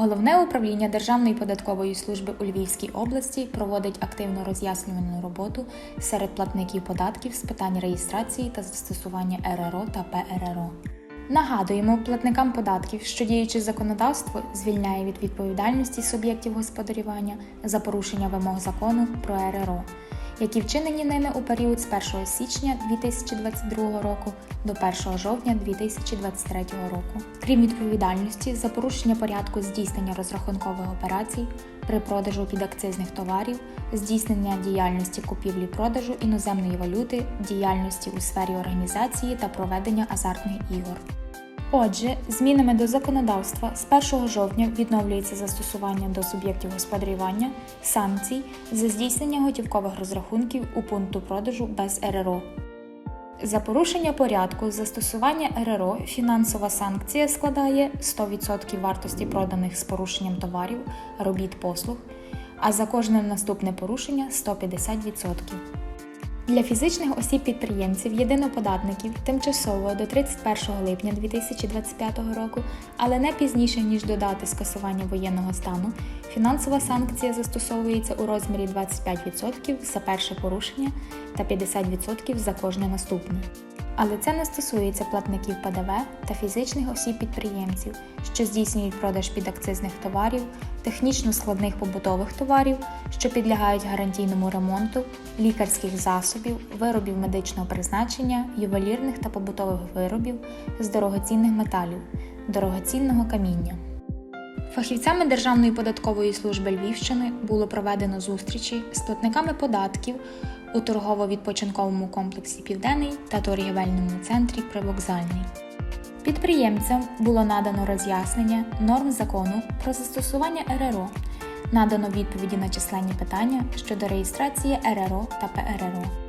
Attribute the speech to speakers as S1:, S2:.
S1: Головне управління Державної податкової служби у Львівській області проводить активну роз'яснювальну роботу серед платників податків з питань реєстрації та застосування РРО та ПРРО. Нагадуємо платникам податків, що діюче законодавство звільняє від відповідальності суб'єктів господарювання за порушення вимог закону про РРО, які вчинені ними у період з 1 січня 2022 року до 1 жовтня 2023 року. Крім відповідальності за порушення порядку здійснення розрахункових операцій при продажу підакцизних товарів, здійснення діяльності купівлі-продажу іноземної валюти, діяльності у сфері організації та проведення азартних ігор. Отже, змінами до законодавства з 1 жовтня відновлюється застосування до суб'єктів господарювання санкцій за здійснення готівкових розрахунків у пункту продажу без РРО. За порушення порядку застосування РРО фінансова санкція складає 100% вартості проданих з порушенням товарів, робіт послуг, а за кожне наступне порушення 150%. Для фізичних осіб-підприємців єдиноподатників тимчасово до 31 липня 2025 року, але не пізніше ніж до дати скасування воєнного стану, фінансова санкція застосовується у розмірі 25% за перше порушення та 50% за кожне наступне. Але це не стосується платників ПДВ та фізичних осіб-підприємців, що здійснюють продаж підакцизних товарів, технічно складних побутових товарів, що підлягають гарантійному ремонту, лікарських засобів, виробів медичного призначення, ювелірних та побутових виробів з дорогоцінних металів, дорогоцінного каміння. Фахівцями Державної податкової служби Львівщини було проведено зустрічі з платниками податків у торгово-відпочинковому комплексі Південний та торгівельному центрі Привокзальний. Підприємцям було надано роз'яснення норм закону про застосування РРО, надано відповіді на численні питання щодо реєстрації РРО та ПРРО.